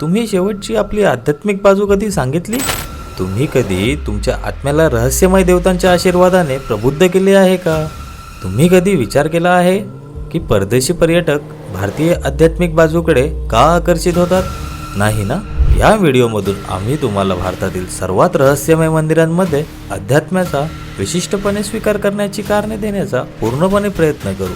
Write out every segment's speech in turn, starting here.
तुम्ही शेवटची आपली आध्यात्मिक बाजू कधी सांगितली? तुम्ही कधी तुमच्या आत्म्याला रहस्यमय देवतांच्या आशीर्वादाने प्रबुद्ध केले आहे का? तुम्ही कधी विचार केला आहे की परदेशी पर्यटक भारतीय आध्यात्मिक बाजूकडे का आकर्षित होतात? नाही ना? या व्हिडिओमधून आम्ही तुम्हाला भारतातील सर्वात रहस्यमय मंदिरांमध्ये अध्यात्माचा विशिष्टपणे स्वीकार करण्याची कारणे देण्याचा पूर्णपणे प्रयत्न करू.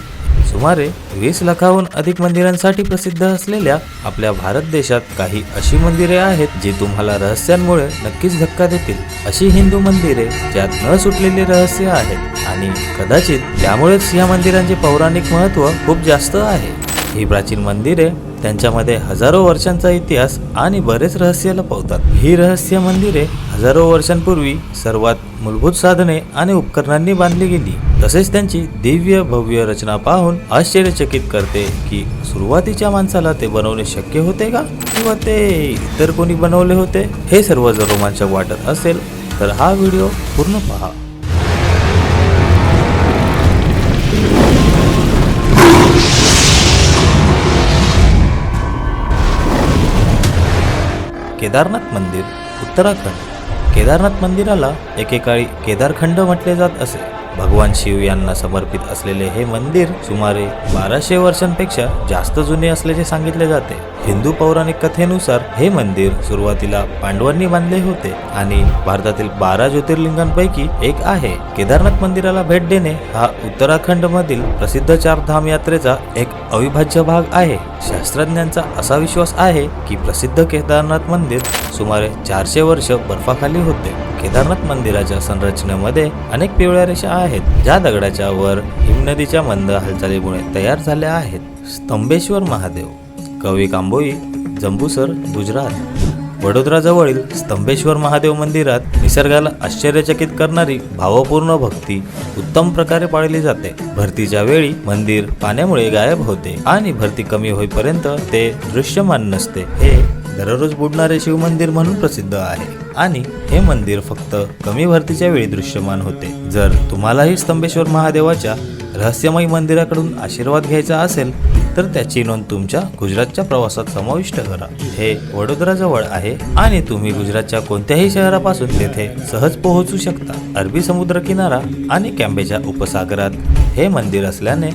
सुमारे वीस लाखाहून अधिक मंदिरांसाठी प्रसिद्ध असलेल्या आपल्या भारत देशात काही अशी मंदिरे आहेत जी तुम्हाला रहस्यांमुळे नक्कीच धक्का देतील. अशी हिंदू मंदिरे ज्यात न सुटलेले रहस्य आहेत आणि कदाचित त्यामुळेच या मंदिरांचे पौराणिक महत्त्व खूप जास्त आहे. ही प्राचीन मंदिरे त्यांच्यामध्ये हजारो वर्षांचा इतिहास आणि बरेच रहस्य लपवतात ही रहस्य मंदिरे हजारो वर्षांपूर्वी सर्वात मूलभूत साधने आणि उपकरणांनी बांधली गेली. तसेच त्यांची दिव्य भव्य रचना पाहून आश्चर्यचकित करते की सुरुवातीच्या माणसाला ते बनवणे शक्य होते का? किंवा ते इतर कोणी बनवले होते? हे सर्व जर रोमांचक वाटत असेल तर हा व्हिडिओ पूर्ण पहा. केदारनाथ मंदिर उत्तराखंड. केदारनाथ मंदिराला एकेकाळी केदारखंड म्हटले जात असे. भगवान शिव यांना समर्पित असलेले हे मंदिर सुमारे बाराशे वर्षांपेक्षा जास्त जुने असल्याचे सांगितले जाते. हिंदू पौराणिक कथेनुसार हे मंदिर सुरुवातीला पांडवांनी बांधले होते आणि भारतातील बारा ज्योतिर्लिंगांपैकी एक आहे. केदारनाथ मंदिराला भेट देणे हा उत्तराखंड मधील प्रसिद्ध चारधाम यात्रेचा एक अविभाज्य भाग आहे. शास्त्रज्ञांचा असा विश्वास आहे की प्रसिद्ध केदारनाथ मंदिर सुमारे चारशे वर्ष बर्फाखाली होते. केदारनाथ मंदिराच्या संरचनेमध्ये अनेक पिवळ्या रेषा आहेत ज्या दगडाच्या वर हिमनदीच्या मंद हालचालीमुळे तयार झाल्या आहेत. स्तंभेश्वर महादेव कवी कांबोई जंबूसर गुजरात. वडोदराजवळील स्तंभेश्वर महादेव मंदिरात निसर्गाला आश्चर्यचकित करणारी भावपूर्ण भक्ती उत्तम प्रकारे पाळली जाते. भरतीच्या वेळी मंदिर पाण्यामुळे गायब होते आणि भरती कमी होईपर्यंत ते दृश्यमान नसते. हे दररोज बुडणारे शिव मंदिर म्हणून प्रसिद्ध आहे. आणि हे मंदिर फक्त कमी भरतीच्या वेळी दृश्यमान होते. जर तुम्हालाही स्तंभेश्वर महादेवाच्या रहस्यमयी मंदिराकडून आशीर्वाद घ्यायचा असेल तर त्याची नोंद तुमच्या गुजरातच्या प्रवासात समाविष्ट करा. हे वडोदराजवळ आहे आणि तुम्ही गुजरातच्या कोणत्याही शहरापासून तेथे सहज पोहोचू शकता. अरबी समुद्र किनारा आणि कॅम्बेच्या उपसागरात हे मंदिर असल्याने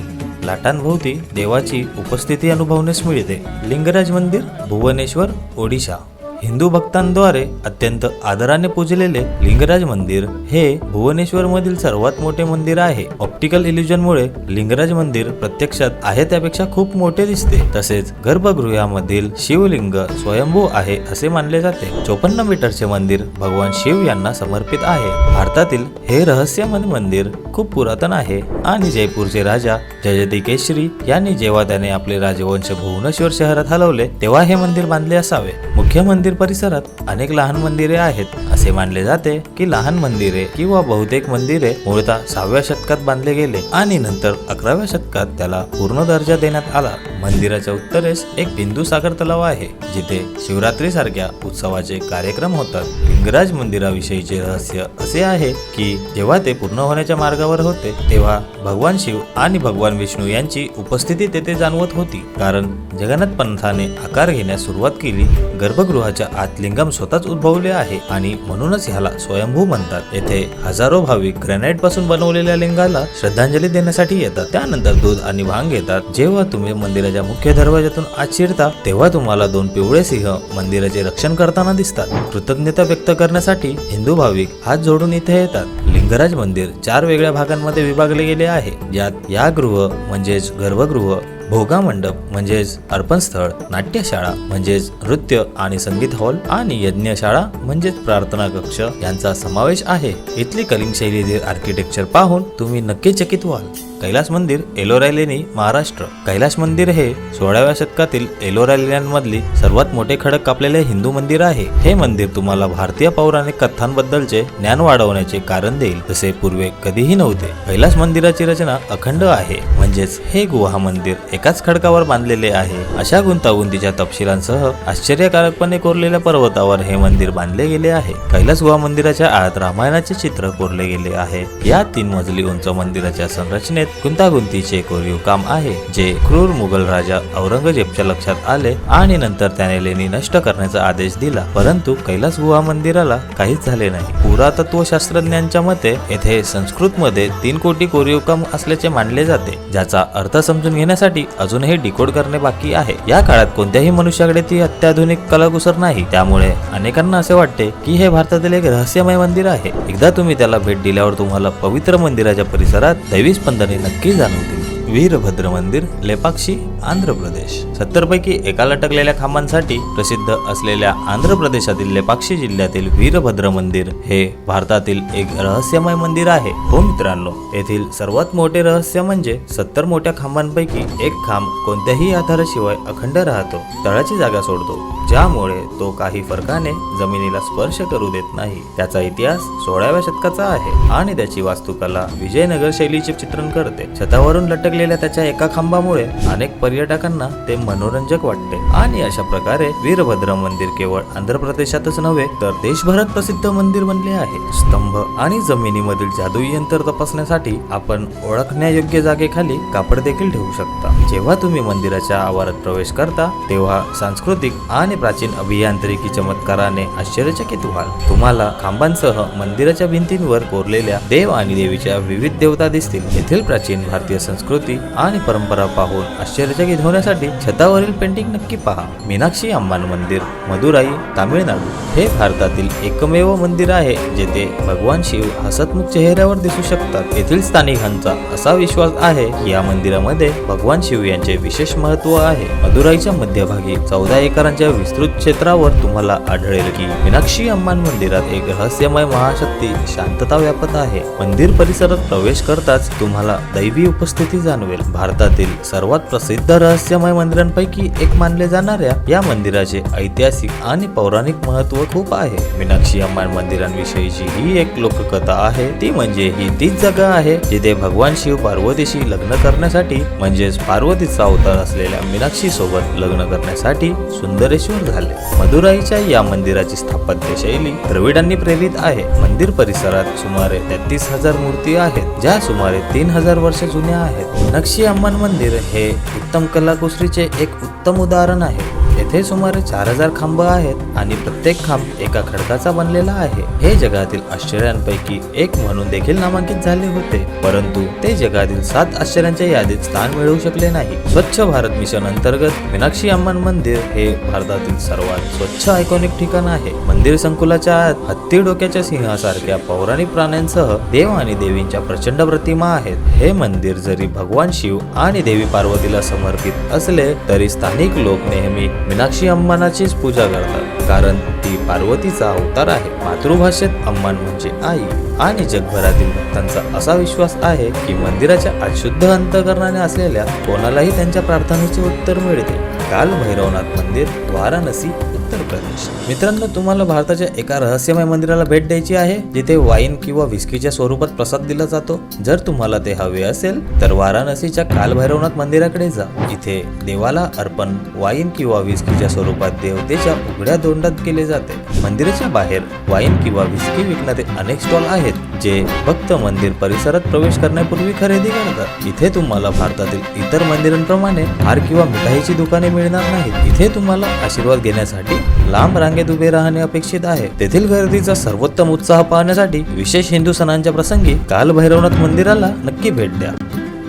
लाटांभोवती देवाची उपस्थिती अनुभवण्यास मिळते. लिंगराज मंदिर भुवनेश्वर ओडिशा. हिंदू भक्तांद्वारे अत्यंत आदराने पूजलेले लिंगराज मंदिर हे भुवनेश्वर मधील सर्वात मोठे मंदिर आहे. ऑप्टिकल इल्युजनमुळे लिंगराज मंदिर प्रत्यक्षात आहे त्यापेक्षा खूप मोठे दिसते. तसेच गर्भगृहामधील शिवलिंग स्वयंभू आहे असे मानले जाते. चोपन्न मीटरचे मंदिर भगवान शिव यांना समर्पित आहे. भारतातील हे रहस्यमय मंदिर खूप पुरातन आहे आणि जयपूरचे राजा जयती केशरी यांनी जेव्हा त्याने आपले राजवंश भुवनेश्वर शहरात हलवले तेव्हा हे मंदिर बांधले असावे. मुख्य मंदिर परिसरात अनेक लहान मंदिरे आहेत. असे मानले जाते की लहान मंदिरे किंवा बहुतेक मंदिरे मूळतः सहाव्या शतकात बांधले गेले आणि नंतर अकराव्या शतकात त्याला पूर्ण दर्जा देण्यात आला. मंदिराच्या उत्तरेस एक बिंदू सागर तलाव आहे जिथे शिवरात्री सारख्या उत्सवाचे कार्यक्रम होतात. लिंगराज मंदिराविषयीचे रहस्य असे आहे की जेव्हा ते पूर्ण होण्याच्या मार्गावर होते तेव्हा भगवान शिव आणि भगवान विष्णू यांची उपस्थिती तेथे जाणवत होती. कारण जगन्नाथ पंथाने आकार घेण्यास सुरुवात केली गर्भगृहाच्या आत लिंगम स्वतःच उद्भवले आहे आणि म्हणूनच ह्याला स्वयंभू म्हणतात. येथे हजारो भाविक ग्रॅनाइटपासून बनवलेल्या लिंगाला श्रद्धांजली देण्यासाठी येतात. त्यानंतर दूध आणि भांग घेतात. जेव्हा तुम्ही मंदिराच्या मुख्य दरवाजातून आत शिरता तेव्हा तुम्हाला दोन पिवळे सिंह मंदिराचे रक्षण करताना दिसतात. कृतज्ञता व्यक्त करण्यासाठी हिंदू भाविक हात जोडून इथे येतात. लिंगराज मंदिर चार वेगळ्या भागांमध्ये विभागले गेले आहे. ज्यात या गृह म्हणजेच गर्भगृह भोगा मंडप म्हणजेच अर्पणस्थळ नाट्यशाळा म्हणजेच नृत्य आणि संगीत हॉल आणि यज्ञशाळा म्हणजेच प्रार्थना कक्ष यांचा समावेश आहे. इथली कलिंग शैलीतील आर्किटेक्चर पाहून तुम्ही नक्की चकित व्हाल. कैलास मंदिर एलोरा लेणी महाराष्ट्र. कैलास मंदिर हे सोळाव्या शतकातील एलोरा लेण्यांमधली सर्वात मोठे खडक कापलेले हिंदू मंदिर आहे. हे मंदिर तुम्हाला भारतीय पौराणिक कथांबद्दलचे ज्ञान वाढवण्याचे कारण देईल जसे पूर्वे कधीही नव्हते. कैलास मंदिराची रचना अखंड आहे. म्हणजेच हे गुहा मंदिर एकाच खडकावर बांधलेले आहे. अशा गुंतागुंतीच्या तपशिलांसह आश्चर्यकारकपणे कोरलेल्या पर्वतावर हे मंदिर बांधले गेले आहे. कैलास गुहा मंदिराच्या आत रामायणाचे चित्र कोरले गेले आहे. या तीन मजली उंच मंदिराच्या संरचनेत तुलनेत गुंतागुंतीचे कोरीव काम आहे जे क्रूर मुघल राजा औरंगजेबच्या लक्षात आले आणि नंतर त्याने लेणी नष्ट करण्याचा आदेश दिला. परंतु कैलास गुहा मंदिराला काहीच झाले नाही. पुरातत्व शास्त्रज्ञांच्या मते येथे संस्कृत मध्ये तीन कोटी कोरीव काम असल्याचे मानले जाते ज्याचा अर्थ समजून घेण्यासाठी अजूनही डिकोड करणे बाकी आहे. या काळात कोणत्याही मनुष्याकडे ती अत्याधुनिक कलाकुसर नाही. त्यामुळे अनेकांना असे वाटते की हे भारतातील एक रहस्यमय मंदिर आहे. एकदा तुम्ही त्याला भेट दिल्यावर तुम्हाला पवित्र मंदिराच्या परिसरात दैवी स्पंदने नक्की जाणवतील. वीरभद्र मंदिर लेपाक्षी आंध्र प्रदेश. सत्तर पैकी एका लटकलेल्या खांबांसाठी प्रसिद्ध असलेल्या आंध्र प्रदेशातील लेपाक्षी जिल्ह्यातील वीरभद्र मंदिर हे भारतातील एक रहस्यमय मंदिर आहे. हो मित्रांनो येथील सर्वात मोठे रहस्य म्हणजे सत्तर मोठ्या खांबांपैकी एक खांब कोणत्याही आधाराशिवाय अखंड राहतो तळाची जागा सोडतो. ज्यामुळे तो काही फरकाने जमिनीला स्पर्श करू देत नाही. त्याचा इतिहास सोळाव्या शतकाचा आहे आणि त्याची वास्तुकला विजयनगर शैलीचे चित्रण करते. छतावरून लटकलेल्या त्याच्या एका खांबामुळे अनेक पर्यटकांना ते मनोरंजक वाटते. आणि अशा प्रकारे वीरभद्र मंदिर केवळ आंध्र प्रदेशातच नव्हे तर देशभरात प्रसिद्ध मंदिर बनले आहे. स्तंभ आणि जमिनीमधील जादुई यंत्र तपासण्यासाठी आपण ओळखण्यायोग्य जागेखाली कापड देखील ठेवू शकता. जेव्हा तुम्ही मंदिराच्या आवारात प्रवेश करता तेव्हा सांस्कृतिक आणि प्राचीन अभियांत्रिकी चमत्काराने आश्चर्यचकित व्हाल. तुम्हाला खांबांसह मंदिराच्या भिंतींवर कोरलेल्या देव आणि देवीच्या विविध देवता दिसतील. येथील प्राचीन भारतीय संस्कृती आणि परंपरा पाहून आश्चर्यचकित होण्यासाठी छतावरील पेंटिंग नक्की पहा. मीनाक्षी अम्मान मंदिर मदुराई तामिळनाडू हे भारतातील एकमेव मंदिर आहे जेथे भगवान शिव हसतमुख चेहऱ्यावर दिसू शकतात. येथील स्थानिकांचा असा विश्वास आहे की या मंदिरामध्ये भगवान शिव यांचे विशेष महत्त्व आहे. मदुराईच्या मध्यभागी चौदा एकरांच्या विस्तृत क्षेत्रावर तुम्हाला आढळेल की मीनाक्षी अम्मान मंदिरात एक रहस्यमय महाशक्ती शांतता व्यापत आहे. मंदिर परिसरात प्रवेश करताच तुम्हाला दैवी उपस्थिती जाणवेल. भारतातील सर्वात प्रसिद्ध रहस्यमय मंदिरांपैकी एक मानले जाणाऱ्या या मंदिराचे ऐतिहासिक आणि पौराणिक महत्त्व खूप आहे. मीनाक्षी अम्मान मंदिरांविषयीची ही एक लोककथा आहे. ती म्हणजे ही तीच जागा आहे जिथे भगवान शिव पार्वतीशी लग्न करण्यासाठी म्हणजेच पार्वतीचा अवतार असलेल्या मीनाक्षी सोबत लग्न करण्यासाठी सुंदरेश्वर झाले. मदुराईच्या या मंदिराची स्थापत्य शैली द्रविडांनी प्रेरित आहे. मंदिर परिसरात सुमारे तेहतीस हजार मूर्ती आहेत ज्या सुमारे तीन हजार वर्ष जुन्या आहेत. नक्षी अम्मान मंदिर हे उत्तम कलाकुसरीचे एक उत्तम उदाहरण आहे. येथे सुमारे चार हजार खांब आहेत आणि प्रत्येक खांब एका खडकाचा बनलेला आहे. हे जगातील आश्चर्यांपैकी एक म्हणून देखील नामांकित झाले होते. परंतु ते जगातील सात आश्चर्यांच्या यादीत स्थान मिळवू शकले नाही. स्वच्छ भारत मिशन अंतर्गत मीनाक्षी अम्मान मंदिर हे भारतातील सर्वात स्वच्छ आयकॉनिक ठिकाण आहे. मंदिर संकुलाच्या आत हत्ती डोक्याच्या सिंहासारख्या पौराणिक प्राण्यांसह देव आणि देवींच्या प्रचंड प्रतिमा आहेत. हे मंदिर जरी भगवान शिव आणि देवी पार्वतीला समर्पित असले तरी स्थानिक लोक नेहमी मीनाक्षी अम्मानाचीच पूजा करतात. कारण ती पार्वतीचा अवतार आहे. मातृभाषेत अम्मान म्हणजे आई. आणि जगभरातील भक्तांचा असा विश्वास आहे की मंदिराच्या अशुद्ध अंतकरणाने असलेल्या कोणालाही त्यांच्या प्रार्थनेचे उत्तर मिळते. काल भैरवनाथ मंदिर वाराणसी उत्तर प्रदेश. मित्रांनो तुम्हाला भारताच्या एका रहस्यमय मंदिराला भेट द्यायची आहे जिथे वाईन किंवा विस्कीच्या स्वरूपात प्रसाद दिला जातो. जर तुम्हाला ते हवे असेल तर वाराणसीच्या कालभैरवनाथ मंदिराकडे जा. इथे देवाला अर्पण वाईन किंवा विस्कीच्या स्वरूपात देवतेच्या उघड्या दोंडात केले जाते. मंदिराच्या बाहेर वाईन किंवा विस्की विकणारे अनेक स्टॉल आहेत जे भक्त मंदिर परिसरात प्रवेश करण्यापूर्वी खरेदी करतात. इथे तुम्हाला भारतातील इतर मंदिरांप्रमाणे हार किंवा मिठाईची दुकाने मिळणार नाहीत. इथे तुम्हाला आशीर्वाद घेण्यासाठी लांब रांगेत उभे राहणे अपेक्षित आहे. तेथील गर्दीचा सर्वोत्तम उत्साह पाहण्यासाठी विशेष हिंदू सणांच्या प्रसंगी काल भैरवनाथ मंदिराला नक्की भेट द्या.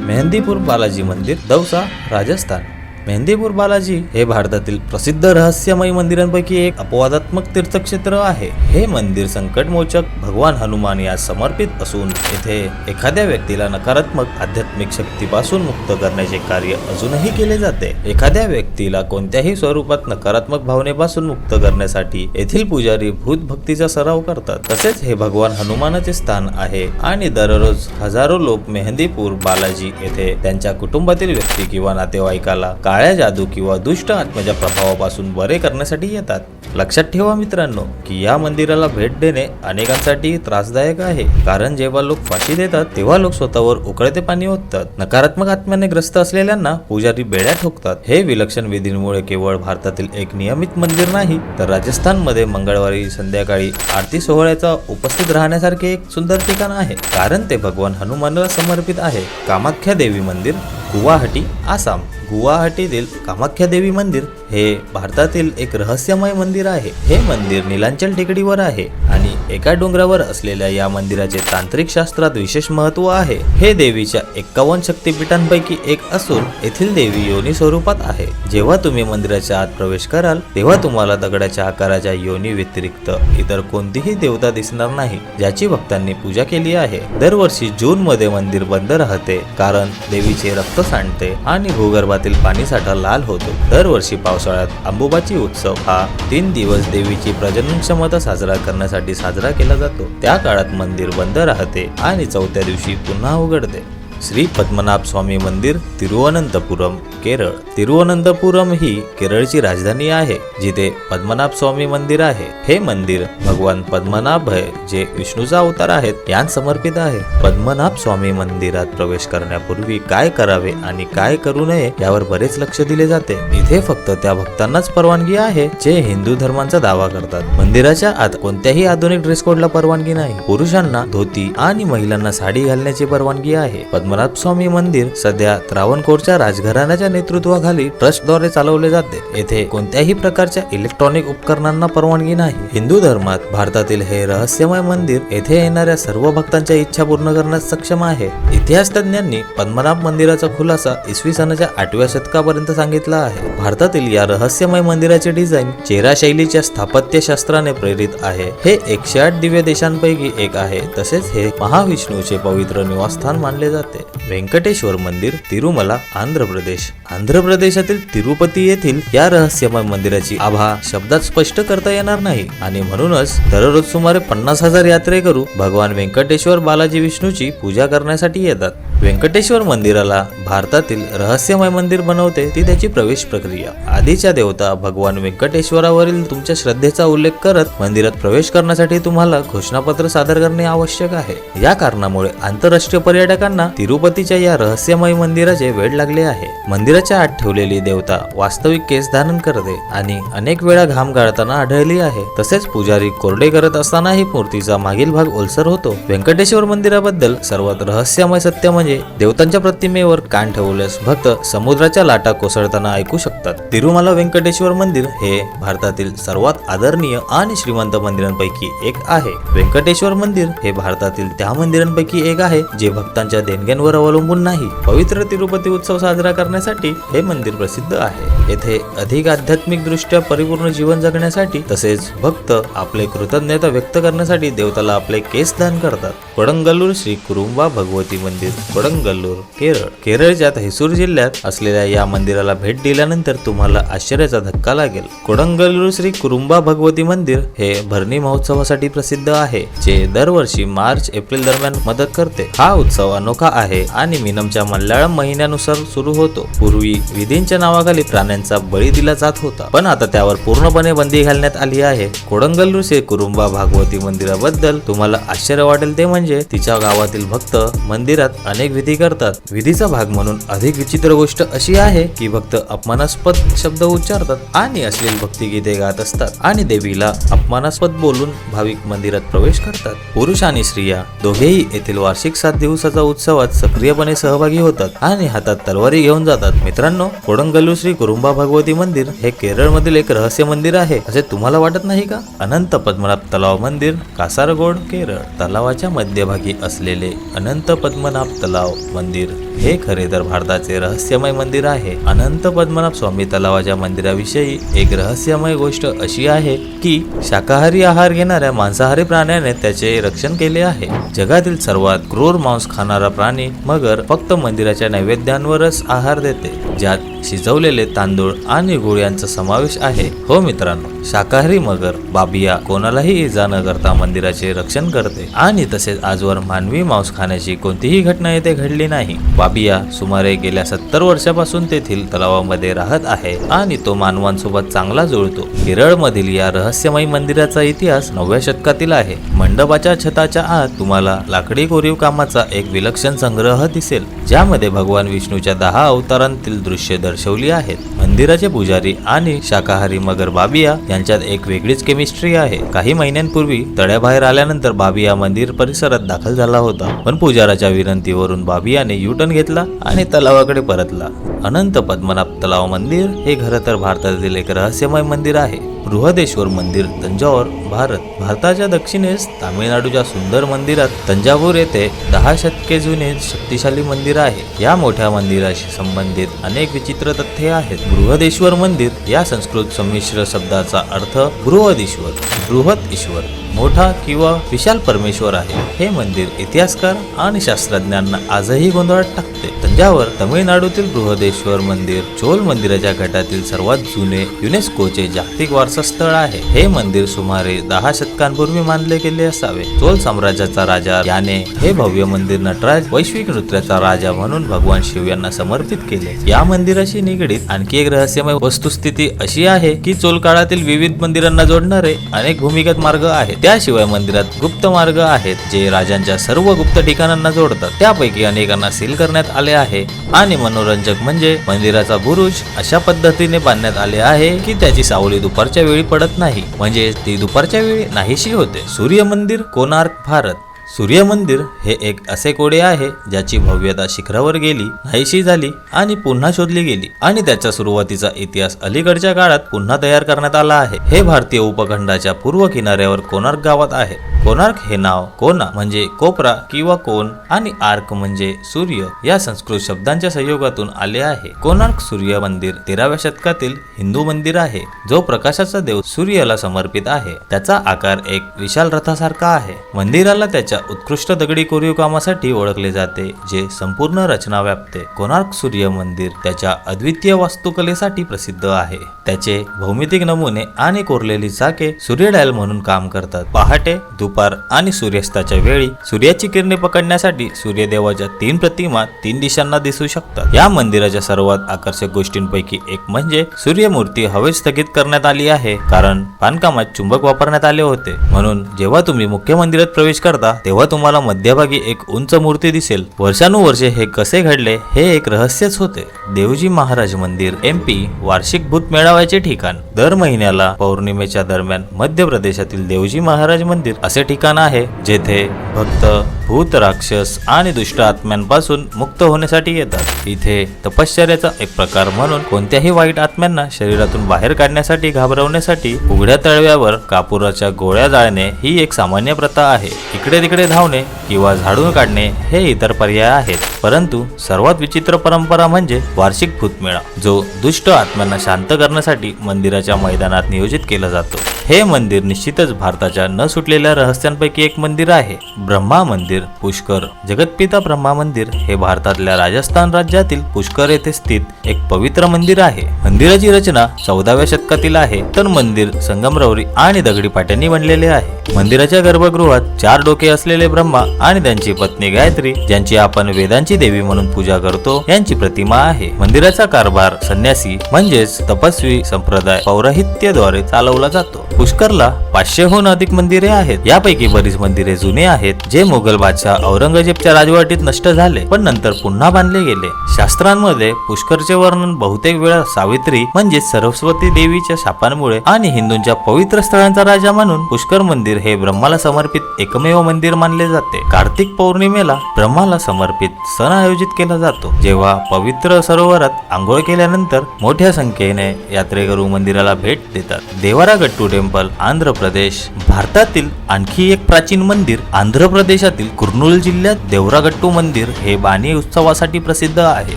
मेहंदीपूर बालाजी मंदिर दौसा राजस्थान. मेहंदीपूर बालाजी हे भारतातील प्रसिद्ध रहस्यमय मंदिरांपैकी एक अपवादात्मक तीर्थक्षेत्र आहे. हे मंदिर संकटमोचक भगवान हनुमान यास समर्पित असून येथे एखाद्या व्यक्तीला नकारात्मक आध्यात्मिक शक्तीपासून मुक्त करण्याचे कार्य अजूनही केले जाते. एखाद्या व्यक्तीला कोणत्याही स्वरूपात नकारात्मक भावनेपासून मुक्त करण्यासाठी येथील पुजारी भूत भक्तीचा सराव करतात. तसेच हे भगवान हनुमानाचे स्थान आहे आणि दररोज हजारो लोक मेहंदीपूर बालाजी येथे त्यांच्या कुटुंबातील व्यक्ती किंवा नातेवाईकाला काळ्या जादू किंवा दुष्ट आत्म्याच्या प्रभावापासून बरे करण्यासाठी येतात. लक्षात ठेवा मित्रांनो की या मंदिराला भेट देणे अनेकांसाठी त्रासदायक आहे. कारण जेव्हा लोक फाशी देतात तेव्हा लोक स्वतःवर उकळते पाणी ओततात. नकारात्मक आत्म्याने ग्रस्त असलेल्यांना पुजारी बेड्या ठोकतात. हे विलक्षण विधींमुळे केवळ भारतातील एक नियमित मंदिर नाही तर राजस्थानमध्ये मंगळवारी संध्याकाळी आरती सोहळ्याचा उपस्थित राहण्यासारखे एक सुंदर ठिकाण आहे. कारण ते भगवान हनुमानला समर्पित आहे. कामाख्या देवी मंदिर गुवाहाटी आसाम. गुवाहाटीतील कामाख्या देवी मंदिर हे भारतातील एक रहस्यमय मंदिर आहे. हे मंदिर नीलांचल टेकडीवर आहे आणि एका डोंगरावर असलेल्या या मंदिराचे तांत्रिक शास्त्रात विशेष महत्त्व आहे. हे देवीच्या एक्कावन्न शक्तिपीठांपैकी एक असून येथील देवी योनी स्वरूपात आहे. जेव्हा तुम्ही मंदिराच्या आत प्रवेश कराल तेव्हा तुम्हाला दगडाच्या आकाराच्या योनी व्यतिरिक्त इतर कोणतीही देवता दिसणार नाही ज्याची भक्तांनी पूजा केली आहे. दरवर्षी जून मध्ये मंदिर बंद राहते कारण देवीचे रक्त सांडते आणि भूगर्भातील पाणी साठा लाल होतो. दरवर्षी पावसाळ्यात अंबुबाची उत्सव हा तीन दिवस देवीची प्रजनन क्षमता साजरा करण्यासाठी साजरा केला जातो. त्या काळात मंदिर बंद राहते आणि चौथ्या दिवशी पुन्हा उघडते. श्री पद्मनाभ स्वामी मंदिर तिरुवनंतपुरम केरळ. तिरुवनंतपुरम ही केरळची राजधानी आहे जिथे पद्मनाभ स्वामी मंदिर आहे. हे मंदिर भगवान पद्मनाभ जे विष्णूचा अवतार आहेत यां समर्पित आहे. पद्मनाभ स्वामी मंदिरात प्रवेश करण्यापूर्वी काय करावे आणि काय करू नये यावर बरेच लक्ष दिले जाते. इथे फक्त त्या भक्तांनाच परवानगी आहे जे हिंदू धर्मांचा दावा करतात. मंदिराच्या आत कोणत्याही आधुनिक ड्रेस कोडला परवानगी नाही. पुरुषांना धोती आणि महिलांना साडी घालण्याची परवानगी आहे. पद्मनाभ स्वामी मंदिर सध्या त्रावणकोरच्या राजघराण्याच्या नेतृत्वाखाली ट्रस्टद्वारे चालवले जाते. येथे कोणत्याही प्रकारच्या इलेक्ट्रॉनिक उपकरणांना परवानगी नाही. हिंदू धर्मात भारतातील हे रहस्यमय मंदिर येथे येणाऱ्या सर्व भक्तांच्या इच्छा पूर्ण करण्यास सक्षम आहे. इतिहास तज्ञांनी पद्मनाभ मंदिराचा खुलासा इसवी सनाच्या आठव्या शतकापर्यंत सांगितला आहे. भारतातील या रहस्यमय मंदिराचे डिझाईन चेरा शैलीच्या स्थापत्यशास्त्राने प्रेरित आहे. हे एकशे आठ दिव्य देशांपैकी एक आहे. तसेच हे महाविष्णूचे पवित्र निवासस्थान मानले जाते. व्यंकटेश्वर मंदिर तिरुमला आंध्र प्रदेश. आंध्र प्रदेशातील तिरुपती येथील या रहस्यमय मंदिराची आभा शब्दात स्पष्ट करता येणार नाही. आणि म्हणूनच दररोज सुमारे पन्नास हजार यात्रेकरू भगवान व्यंकटेश्वर बालाजी विष्णूची पूजा करण्यासाठी येतात. व्यंकटेश्वर मंदिराला भारतातील रहस्यमय मंदिर बनवते ती त्याची प्रवेश प्रक्रिया. आधीच्या देवता भगवान व्यंकटेश्वरावरील तुमच्या श्रद्धेचा उल्लेख करत मंदिरात प्रवेश करण्यासाठी तुम्हाला घोषणापत्र सादर करणे आवश्यक आहे. या कारणामुळे आंतरराष्ट्रीय पर्यटकांना तिरुपतीच्या या रहस्यमय मंदिराचे वेळ लागले आहे. मंदिराच्या आत ठेवलेली देवता वास्तविक केस धारण करते आणि अनेक वेळा घाम गाळताना आढळली आहे. तसेच पुजारी कोरडे करत असतानाही मूर्तीचा मागील भाग ओलसर होतो. व्यंकटेश्वर मंदिराबद्दल सर्वात रहस्यमय सत्य म्हणजे देवतांच्या प्रतिमेवर कान ठेवल्यास भक्त समुद्राच्या लाटा कोसळताना ऐकू शकतात. तिरुमाला व्यंकटेश्वर मंदिर हे भारतातील सर्वात आदरणीय आणि श्रीमंत मंदिरांपैकी एक आहे. व्यंकटेश्वर मंदिर हे भारतातील त्या मंदिरांपैकी एक आहे जे भक्तांच्या देणग्यांवर अवलंबून नाही. पवित्र तिरुपती उत्सव साजरा करण्यासाठी हे मंदिर प्रसिद्ध आहे. येथे अधिक आध्यात्मिक दृष्ट्या परिपूर्ण जीवन जगण्यासाठी तसेच भक्त आपले कृतज्ञता व्यक्त करण्यासाठी देवताला आपले केस दान करतात. कोडंगलूर श्री कुरुंबा भगवती मंदिर कोडंगल्लूर केरळ. केरळच्या थैसूर जिल्ह्यात असलेल्या या मंदिराला भेट दिल्यानंतर तुम्हाला आश्चर्याचा धक्का लागेल. कोडंगल्लूर श्री कुरुंबा भगवती मंदिर हे भरणी महोत्सवासाठी प्रसिद्ध आहे जे दरवर्षी मार्च एप्रिल दरम्यान मदत करते. हा उत्सव अनोखा आहे आणि मिनमच्या मल्याळम महिन्यानुसार सुरू होतो. पूर्वी विधींच्या नावाखाली प्राण्यांचा बळी दिला जात होता पण आता त्यावर पूर्णपणे बंदी घालण्यात आली आहे. कोडंगल्लूर श्री कुरुंबा भागवती मंदिराबद्दल तुम्हाला आश्चर्य वाटेल ते म्हणजे तिच्या गावातील भक्त मंदिरात अनेक विधी करतात. विधीचा भाग म्हणून अधिक विचित्र गोष्ट अशी आहे की भक्त अपमानास्पद शब्द उच्चारतात आणि अश्लील भक्तिगीते गात असतात आणि देवीला अपमानास्पद बोलून भाविक मंदिरात प्रवेश करतात. पुरुष आणि स्त्रिया दोघेही येथील वार्षिक सात दिवसाचा उत्सवात सक्रियपणे सहभागी होतात आणि हातात तलवारी घेऊन जातात. मित्रांनो कोडंगल्लू श्री कुरुंबा भगवती मंदिर हे केरळमधील एक रहस्य मंदिर आहे. असे तुम्हाला वाटत नाही का? अनंत पद्मनाभ तलाव मंदिर कासारगोड केरळ. तलावाच्या मध्यभागी असलेले अनंत पद्मनाभ तलाव मंदिर हे खरे तर भारताचे रहस्यमय मंदिर आहे. अनंत पद्मनाभ स्वामी तलावाच्या मंदिराविषयी एक रहस्यमय गोष्ट अशी आहे की शाकाहारी आहार घेणाऱ्या मांसाहारी प्राण्याने त्याचे रक्षण केले आहे. जगातील सर्वात क्रूर मांस खाणारा प्राणी मगर फक्त मंदिराच्या नैवेद्यांवरच आहार देते ज्यात शिजवलेले तांदूळ आणि गुळ यांचा समावेश आहे. हो मित्रांनो शाकाहारी मगर बाबिया कोणालाही इजा न करता मंदिराचे रक्षण करते. आणि तसेच आजवर मानवी मांस खाण्याची कोणतीही घटना येथे घडली नाही. बाबिया सुमारे गेल्या सत्तर वर्षापासून तेथील तलावामध्ये राहत आहे आणि तो मानवांसोबत चांगला जुळतो. केरळ मधील या रहस्यमयी मंदिराचा इतिहास नवव्या शतकातील आहे. मंडपाच्या छताच्या आत तुम्हाला लाकडी कोरीव कामाचा एक विलक्षण संग्रह दिसेल ज्यामध्ये भगवान विष्णूच्या दहा अवतारांतील दृश्य दर्शवली आहेत. मंदिराचे पुजारी आणि शाकाहारी मगर बाबिया यांच्यात एक वेगळीच केमिस्ट्री आहे. काही महिन्यांपूर्वी तळ्याबाहेर आल्यानंतर बाबिया मंदिर परिसरात दाखल झाला होता. पण पुजाराच्या विनंतीवरून बाबियाने युटर्न घेतला आणि तलावाकडे परतला. अनंत पद्मनाभ तलाव मंदिर हे खरं तर भारतातील एक रहस्यमय मंदिर आहे. बृहदेश्वर मंदिर तंजावर भारत. भारताच्या दक्षिणेस तामिळनाडूच्या सुंदर मंदिरात तंजावूर येथे दहा शतके जुने शक्तिशाली मंदिर आहे. या मोठ्या मंदिराशी संबंधित अनेक विचित्र तथ्ये आहेत. बृहदेश्वर मंदिर या संस्कृत संमिश्र शब्दाचा अर्थ बृहदीश्वर बृहत ईश्वर. मोठा किंवा विशाल परमेश्वर आहे. हे मंदिर इतिहासकार आणि शास्त्रज्ञांना आजही गोंधळात टाकते. तंजावर तमिळनाडूतील बृहदेश्वर मंदिर चोल मंदिराच्या गटातील सर्वात जुने युनेस्कोचे जागतिक वारसा स्थळ आहे. हे मंदिर सुमारे दहा शतकांपूर्वी मानले गेले असावे. चोल साम्राज्याचा राजा याने हे भव्य मंदिर नटराज वैश्विक नृत्याचा राजा म्हणून भगवान शिव यांना समर्पित केले. या मंदिराशी निगडीत आणखी एक रहस्यमय वस्तुस्थिती अशी आहे की चोल काळातील विविध मंदिरांना जोडणारे अनेक भूमिगत मार्ग आहेत. त्याशिवाय मंदिरात गुप्त मार्ग आहेत जे राजांच्या सर्व गुप्त ठिकाणांना जोडतात. त्यापैकी अनेकांना सील करण्यात आले आहे आणि मनोरंजक म्हणजे मंदिराचा बुरुज अशा पद्धतीने बांधण्यात आले आहे की त्याची सावली दुपारच्या वेळी पडत नाही. म्हणजे ती दुपारच्या वेळी नाहीशी होते. सूर्य मंदिर कोणार्क भारत. सूर्य मंदिर हे एक असे कोडे आहे ज्याची भव्यता शिखरावर गेली नाहीशी झाली आणि पुन्हा शोधली गेली. आणि त्याच्या सुरुवातीचा इतिहास अलीकडच्या काळात पुन्हा तयार करण्यात आला आहे. हे भारतीय उपखंडाच्या पूर्व किनाऱ्यावर कोणार्क गावात आहे? कोणार्क हे नाव कोना म्हणजे कोपरा किंवा कोन आणि आर्क म्हणजे सूर्य या संस्कृत शब्दांच्या संयोगातून आले आहे. कोणार्क सूर्य मंदिर तेराव्या शतकातील हिंदू मंदिर आहे जो प्रकाशाचा देव सूर्याला समर्पित आहे. त्याचा आकार एक विशाल रथासारखा आहे. मंदिराला त्याच्या उत्कृष्ट दगडी कोरीव कामासाठी ओळखले जाते जे संपूर्ण रचना व्यापते कोणार्क सूर्य मंदिर त्याच्या अद्वितीय वास्तुकलेसाठी प्रसिद्ध आहे. त्याचे भौमितिक नमुने आणि कोरलेली चाके सूर्यडायल म्हणून काम करतात. पहाटे दुपार आणि सूर्यास्ताच्या वेळी सूर्याची किरणे पकडण्यासाठी सूर्यदेवाच्या तीन प्रतिमा तीन दिशांना दिसू शकतात. या मंदिराच्या सर्वात आकर्षक गोष्टींपैकी एक म्हणजे सूर्यमूर्ती हवेत स्थगित करण्यात आली आहे कारण बांधकामात चुंबक वापरण्यात आले होते. म्हणून जेव्हा तुम्ही मुख्य मंदिरात प्रवेश करता तेव्हा तुम्हाला मध्यभागी एक उंच मूर्ती दिसेल. वर्षानुवर्षे हे कसे घडले हे एक रहस्यच होते. देवजी महाराज मंदिर एम पी वार्षिक भूत मेळाव्याचे ठिकाण. दर महिन्याला पौर्णिमेच्या दरम्यान मध्य प्रदेशातील देवजी महाराज मंदिर असे ठिकाण आहे जेथे भक्त भूत राक्षस आणि दुष्ट आत्म्यांपासून मुक्त होण्यासाठी येतात. इथे तपश्चर्याचा एक प्रकार म्हणून कोणत्याही वाईट आत्म्यांना शरीरातून बाहेर काढण्यासाठी घाबरवण्यासाठी उघड्या तळव्यावर कापुराच्या गोळ्या जाळणे ही एक सामान्य प्रथा आहे. इकडे तिकडे धावणे किंवा झाडून काढणे हे इतर पर्याय आहेत. परंतु सर्वात विचित्र परंपरा म्हणजे वार्षिक भूतमेळा जो दुष्ट आत्म्यांना शांत करण्यासाठी मंदिराच्या मैदानात नियोजित केला जातो. हे मंदिर निश्चितच भारताच्या न सुटलेल्या रहस्यांपैकी एक मंदिर आहे. ब्रह्मा मंदिर पुष्कर. जगतपिता ब्रह्मा मंदिर हे भारतातल्या राजस्थान राज्यातील पुष्कर येथे स्थित एक पवित्र मंदिर आहे. मंदिराची रचना चौदाव्या शतकातील आहे तर मंदिर संगमरवरी आणि दगडी पाट्यांनी बनलेले आहे. मंदिराच्या गर्भगृहात चार डोके असलेले ब्रह्मा आणि त्यांची पत्नी गायत्री ज्यांची आपण वेदांची देवी म्हणून पूजा करतो यांची प्रतिमा आहे. मंदिराचा कारभार संन्यासी म्हणजेच तपस्वी संप्रदाय पौराहित्यद्वारे चालवला जातो. पुष्करला पाचशेहून अधिक मंदिरे आहेत. यापैकी बरीच मंदिरे जुने आहेत जे मुघल बादशाह औरंगजेबच्या राजवटीत नष्ट झाले पण नंतर पुन्हा बांधले गेले. शास्त्रांमध्ये पुष्करचे वर्णन बहुतेक वेळा सावित्री म्हणजे सरस्वती देवीच्या शापांमुळे आणि हिंदूंच्या पवित्र स्थळांचा राजा म्हणून पुष्कर मंदिर हे ब्रह्माला समर्पित एकमेव मंदिर मानले जाते. कार्तिक पौर्णिमेला ब्रह्माला समर्पित सण आयोजित केला जातो. जेव्हा पवित्र सरोवरात आंघोळ केल्यानंतर मोठ्या संख्येने यात्रेकरू मंदिराला भेट देतात. देवारा गट्टू टेम्पल आंध्र प्रदेश भारतातील आणखी एक प्राचीन मंदिर आंध्र प्रदेशातील कुर्नूल जिल्ह्यात देवरागट्टू मंदिर हे बाणी उत्सवासाठी प्रसिद्ध आहे.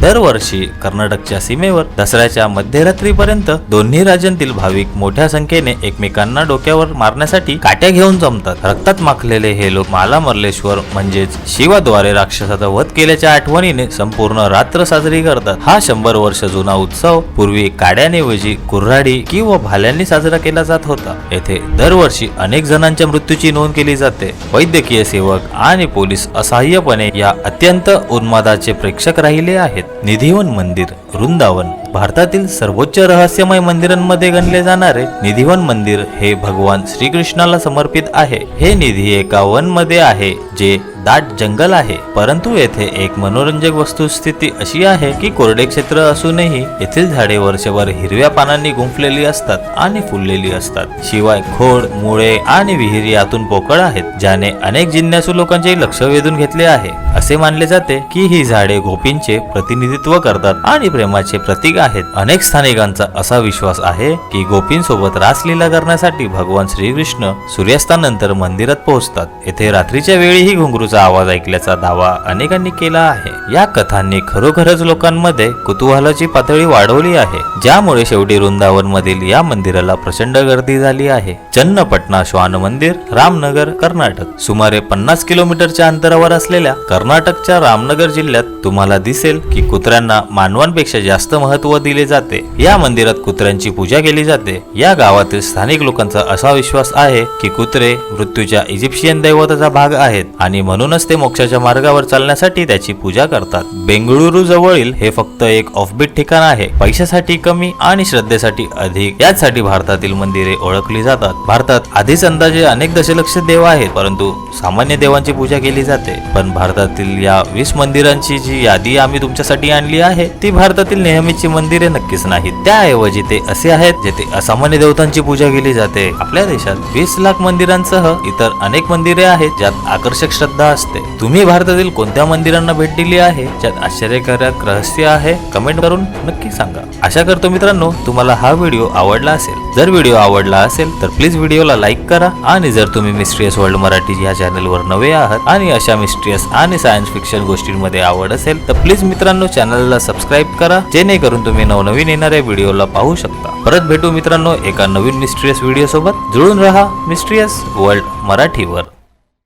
दरवर्षी कर्नाटकच्या सीमेवर दसऱ्याच्या मध्यरात्रीपर्यंत दोन्ही राज्यांतील भाविक मोठ्या संख्येने एकमेकांना डोक्यावर मारण्यासाठी काट्या घेऊन जमतात. रक्तात माखलेले हे लोक मालामर्लेश्वर म्हणजेच शिवाद्वारे राक्षसाचा वध केल्याच्या आठवणीने संपूर्ण रात्र साजरी करतात. हा शंभर वर्ष जुना उत्सव पूर्वी काड्याऐवजी कुऱ्हाडी किंवा भाल्यांनी साजरा केला जात होता. येथे दरवर्षी अनेक जणांच्या मृत्यूची नोंद केली जाते. वैद्यकीय सेवक आणि पोलीस असहाय्यपणे या अत्यंत उन्मादाचे प्रेक्षक राहिले आहेत. निधिवन मंदिर. वृंदावन भारतातील सर्वोच्च रहस्यमय मंदिरांमध्ये गणले जाणारे निधिवन मंदिर हे भगवान श्रीकृष्णाला समर्पित आहे. हे निधी एका वनमध्ये आहे जे दाट जंगल आहे. परंतु येथे एक मनोरंजक वस्तुस्थिती अशी आहे की कोरडे क्षेत्र असूनही येथील झाडे वर्षभर हिरव्या पानांनी गुंफलेली असतात आणि फुललेली असतात. शिवाय खोड मुळे आणि विहिरी यातून पोकळ आहेत ज्याने अनेक जिज्ञासू लोकांचे लक्ष वेधून घेतले आहे. असे मानले जाते की ही झाडे गोपींचे प्रतिनिधित्व करतात आणि प्रेमाचे प्रतीक आहेत. अनेक स्थानिकांचा असा विश्वास आहे की गोपींसोबत रासलीला करण्यासाठी भगवान श्रीकृष्ण सूर्यास्तानंतर मंदिरात पोहोचतात. येथे रात्रीच्या वेळीही घुंगरूचा आवाज ऐकल्याचा दावा अनेकांनी केला आहे. या कथांनी खरोखरच लोकांमध्ये कुतूहलाची पातळी वाढवली आहे. ज्यामुळे शेवटी वृंदावन मधील या मंदिराला प्रचंड गर्दी झाली आहे. चन्नपटना श्वान मंदिर रामनगर कर्नाटक. सुमारे पन्नास किलोमीटरच्या अंतरावर असलेल्या कर्नाटकच्या रामनगर जिल्ह्यात तुम्हाला दिसेल की कुत्र्यांना मानवांपेक्षा जास्त महत्त्व दिले जाते. या मंदिरात कुत्र्यांची पूजा केली जाते. या गावातील स्थानिक लोकांचा असा विश्वास आहे की कुत्रे मृत्यूच्या इजिप्शियन दैवताचा भाग आहेत आणि म्हणून म्हणूनच ते मोक्षाच्या मार्गावर चालण्यासाठी त्याची पूजा करतात. बेंगळुरू जवळील हे फक्त एक ऑफबीट ठिकाण आहे. पैशासाठी कमी आणि श्रद्धेसाठी अधिक. याचसाठी भारतातील मंदिरे ओळखली जातात. भारतात आधीच अंदाजे अनेक दशलक्ष देव आहेत परंतु सामान्य देवांची पूजा केली जाते. पण भारतातील या वीस मंदिरांची जी यादी आम्ही तुमच्यासाठी आणली आहे ती भारतातील नेहमीची मंदिरे नक्कीच नाहीत. त्याऐवजी ते असे आहेत जेथे असामान्य देवतांची पूजा केली जाते. आपल्या देशात वीस लाख मंदिरांसह इतर अनेक मंदिरे आहेत ज्यात आकर्षक श्रद्धा श्रद्धा असते. तुम्ही भारतातील कोणत्या मंदिरांना भेट दिली आहे? ज्यात आश्चर्यकारक रहस्य आहे? कमेंट करून नक्की सांगा. आशा करतो मित्रांनो तुम्हाला हा व्हिडिओ आवडला असेल. जर व्हिडिओ आवडला असेल तर प्लीज व्हिडिओला लाईक करा. आणि जर तुम्ही मिस्ट्रियस वर्ल्ड मराठी या चॅनलवर नवे आहात आणि अशा मिस्ट्रियस आणि सायन्स फिक्शन गोष्टींमध्ये आवड असेल तर प्लीज मित्रांनो चॅनलला सबस्क्राईब करा. जेणेकरून तुम्ही नवनवीन येणाऱ्या व्हिडिओला पाहू शकता. परत भेटू मित्रांनो एका नवीन मिस्ट्रियस व्हिडिओ सोबत. जुळून राहा मिस्ट्रियस वर्ल्ड मराठीवर.